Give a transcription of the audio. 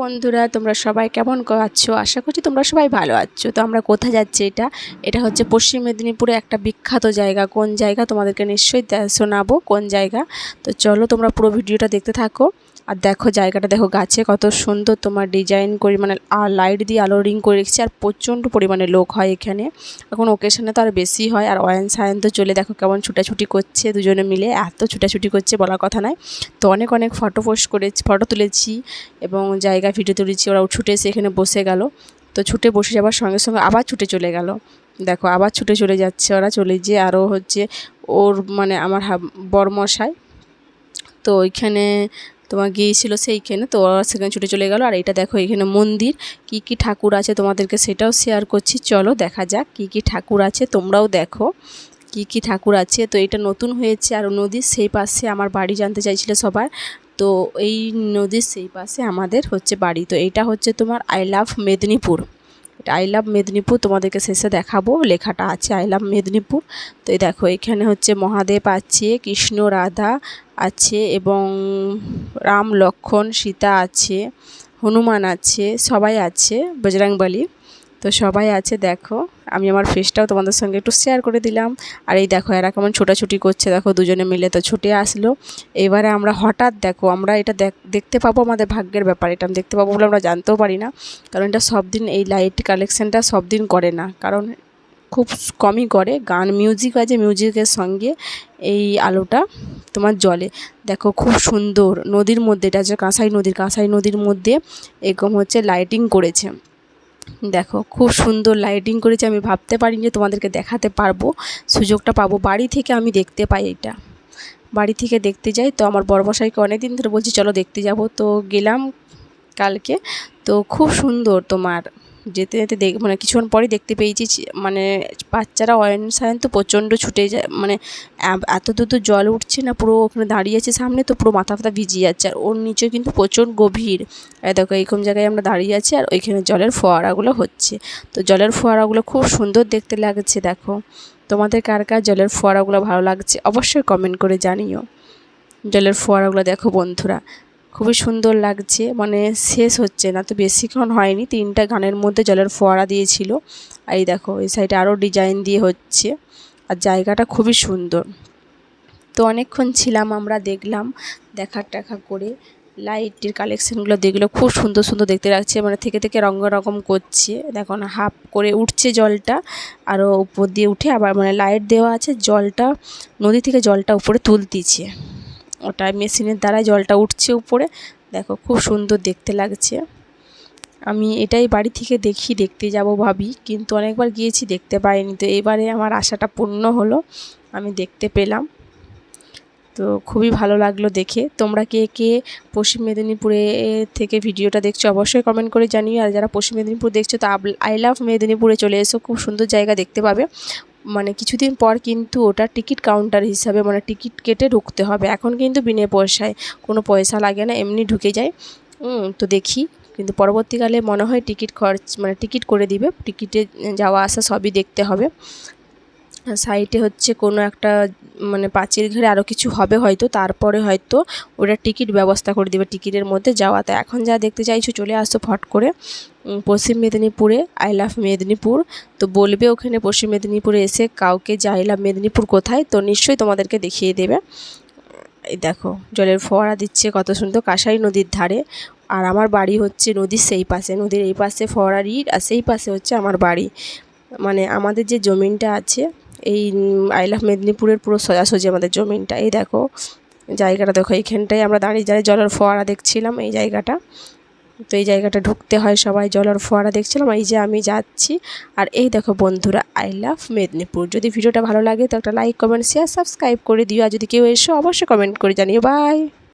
বন্ধুরা, তোমরা সবাই কেমন আছো? আশা করছি তোমরা সবাই ভালো আছো। তো আমরা কোথায় যাচ্ছি এটা? এটা হচ্ছে পশ্চিম মেদিনীপুরে একটা বিখ্যাত জায়গা। কোন জায়গা? তোমাদেরকে নিশ্চয়ই শোনাবো কোন জায়গা। তো চলো তোমরা পুরো ভিডিওটা দেখতে থাকো। আর দেখো জায়গাটা, দেখো গাছে কত সুন্দর তোমার ডিজাইন করে মানে লাইট দিয়ে আলো রিং করে রেখেছে আর প্রচণ্ড পরিমাণে লোক হয় এখানে। এখন ওকেশনে তো আর বেশি হয় আর অয়ন সায়ন তো চলে, দেখো কেমন ছুটাছুটি করছে দুজনে মিলে, এত ছুটাছুটি করছে বলার কথা নয়। তো অনেক অনেক ফটো পোস্ট করেছি ফটো তুলেছি এবং জায়গা ভিডিও তুলেছি, ওরাও ছুটে এসে এখানে বসে গেল। তো ছুটে বসে যাবার সঙ্গে সঙ্গে আবার ছুটে চলে গেল। দেখো আবার ছুটে চলে যাচ্ছে ওরা, চলে যেয়ে আরও হচ্ছে ওর মানে আমার বরমশাই। তো ওইখানে তোমার গিয়েছিল সেইখানে, তো ওরা সেখানে ছুটে চলে গেল। আর এটা দেখো, এখানে মন্দির। কি কি ঠাকুর আছে তোমাদেরকে সেটাও শেয়ার করছি। চলো দেখা যাক কি কি ঠাকুর আছে, তোমরাও দেখো কি কি ঠাকুর আছে। তো এটা নতুন হয়েছে আর নদীর সেই পাশে আমার বাড়ি জানতে চাইছিল সবার তো এই নদীর সেই পাশে আমাদের হচ্ছে বাড়ি। তো এটা হচ্ছে তোমার I love Medinipur. I love Medinipur, তোমাদেরকে শেষে দেখাবো। লেখাটা আছে আই লাভ মেদিনীপুর। তো এই দেখো, এখানে হচ্ছে মহাদেব আছে, কৃষ্ণ রাধা আছে এবং রাম লক্ষ্মণ সীতা আছে, হনুমান আছে, সবাই আছে, বজরংবলী। তো সবাই আছে, দেখো। আমি আমার ফেসটাও তোমাদের সঙ্গে একটু শেয়ার করে দিলাম। আর এই দেখো, এরা কেমন ছোটাছুটি করছে। দেখো, দুজনে মিলে তো ছুটে আসলো। এবারে আমরা হঠাৎ দেখো, আমরা এটা দেখ- দেখতে পাবো আমাদের ভাগ্যের ব্যাপার। এটা আমি দেখতে পাবো বলে আমরা জানতেও পারি না। কারণ এটা সব দিন এই লাইট কালেকশানটা সব দিন করে না। কারণ খুব কমই করে। গান মিউজিক আছে মিউজিকের সঙ্গে এই আলোটা তোমার জলে দেখো, খুব সুন্দর। নদীর মধ্যে, এটা হচ্ছে কাঁসাই নদীর কাঁসাই নদীর মধ্যে এরকম হচ্ছে লাইটিং করেছে। দেখো, খুব সুন্দর লাইটিং করেছে। আমি ভাবতে পারি যে তোমাদেরকে দেখাতে পারব। সুযোগটা পাবো। বাড়ি থেকে আমি দেখতে পাই এটা। বাড়ি থেকে দেখতে যাই। তো আমার বড়মশাইকে অনেক দিন ধরে বলছি, চলো দেখতে যাব। তো গেলাম কালকে। তো খুব সুন্দর তোমার যেতে যেতে দেখ মানে কিছুক্ষণ পরেই দেখতে পেয়েছি মানে বাচ্চারা অয়ন সায়ন তো প্রচণ্ড ছুটে যায় মানে এত দূর তো জল উঠছে না, পুরো ওখানে দাঁড়িয়ে আছে সামনে, তো পুরো মাথা ফাথা ভিজিয়ে যাচ্ছে, আর ওর নিচে কিন্তু প্রচুর গভীর। দেখো, এইরকম জায়গায় আমরা দাঁড়িয়ে আছি, আর ওইখানে জলের ফোয়ারাগুলো হচ্ছে। তো জলের ফোয়ারাগুলো খুব সুন্দর দেখতে লাগছে, দেখো। তোমাদের কার কার জলের ফোয়ারাগুলো ভালো লাগছে, অবশ্যই কমেন্ট করে জানিও। জলের ফোয়ারাগুলো দেখো, বন্ধুরা। খুবই সুন্দর লাগছে মানে শেষ হচ্ছে না, তো বেশিক্ষণ হয়নি, তিনটা গানের মধ্যে জলের ফোয়ারা দিয়েছিল। আর এই দেখো, এই সাইডে আরও ডিজাইন দিয়ে হচ্ছে, আর জায়গাটা খুবই সুন্দর। তো অনেকক্ষণ ছিলাম আমরা দেখলাম, দেখার টেখা করে, লাইটের কালেকশানগুলো দেখল, খুব সুন্দর সুন্দর দেখতে লাগছে মানে থেকে থেকে রঙ রকম করছে। দেখো না, হাফ করে উঠছে জলটা আরও উপর দিয়ে উঠে আবার মানে লাইট দেওয়া আছে, জলটা নদী থেকে জলটা উপরে তুলতিছে। ওটা মেশিনের দ্বারা জলটা উঠছে উপরে। দেখো, খুব সুন্দর দেখতে লাগছে। আমি এটাই বাড়ি থেকে দেখি, দেখতে যাব ভাবি, কিন্তু অনেকবার গিয়েছি দেখতে পাইনি। তো এবারে আমার আশাটা পূর্ণ হলো, আমি দেখতে পেলাম। তো খুবই ভালো লাগল দেখে। তোমরা কে কে পশ্চিম মেদিনীপুরে থেকে ভিডিওটা দেখছ অবশ্যই কমেন্ট করে জানিও। আর যারা পশ্চিম মেদিনীপুর দেখছ, তো আই লাভ মেদিনীপুরে চলে এসো। খুব সুন্দর জায়গা দেখতে পাবে। মানে কিছুদিন পর কিন্তু ওটা টিকিট কাউন্টার হিসাবে মানে টিকিট কেটে ঢুকতে হবে। এখন কিন্তু বিনা পয়সায়, কোনো পয়সা লাগে না, এমনি ঢুকে যায়। তো দেখি। কিন্তু পরবর্তীকালে মনে হয় টিকিট খরচ মানে টিকিট করে দিবে। টিকিটে যাওয়া আসা সবই দেখতে হবে। সাইডে হচ্ছে কোনো একটা মানে পাঁচিল ঘিরে আরও কিছু হবে হয়তো, তারপরে হয়তো ওরা টিকিট ব্যবস্থা করে দেবে টিকিটের মধ্যে যাওয়া। তা এখন যা দেখতে চাইছো চলে আসো ফট করে। পশ্চিম মেদিনীপুরে আই লাভ মেদিনীপুর। তো বলবে ওখানে পশ্চিম মেদিনীপুরে এসে কাউকে যে আই লাভ মেদিনীপুর কোথায়, তো নিশ্চয়ই তোমাদেরকে দেখিয়ে দেবে। এই দেখো, জলের ফোয়ারা দিচ্ছে, কত সুন্দর কাঁসাই নদীর ধারে। আর আমার বাড়ি হচ্ছে নদীর সেই পাশে, নদীর এই পাশে ফোয়ারার ইট আর সেই পাশে হচ্ছে আমার বাড়ি। মানে আমাদের যে জমিনটা আছে এই আই লাভ মেদিনীপুরের পুরো সোজাসুজি আমাদের জমিনটা। এই দেখো, জায়গাটা দেখো, এইখানটায় আমরা দাঁড়িয়ে দাঁড়িয়ে জলের ফোয়ারা দেখছিলাম, এই জায়গাটা। তো এই জায়গাটা ঢুকতে হয় সবাই, জলের ফোয়ারা দেখছিলাম, এই যে আমি যাচ্ছি। আর এই দেখো বন্ধুরা আই লাভ মেদিনীপুর। যদি ভিডিওটা ভালো লাগে তো একটা লাইক, কমেন্ট শেয়ার সাবস্ক্রাইব করে দিও। আর যদি কেউ এসো, অবশ্যই কমেন্ট করে জানিও। বাই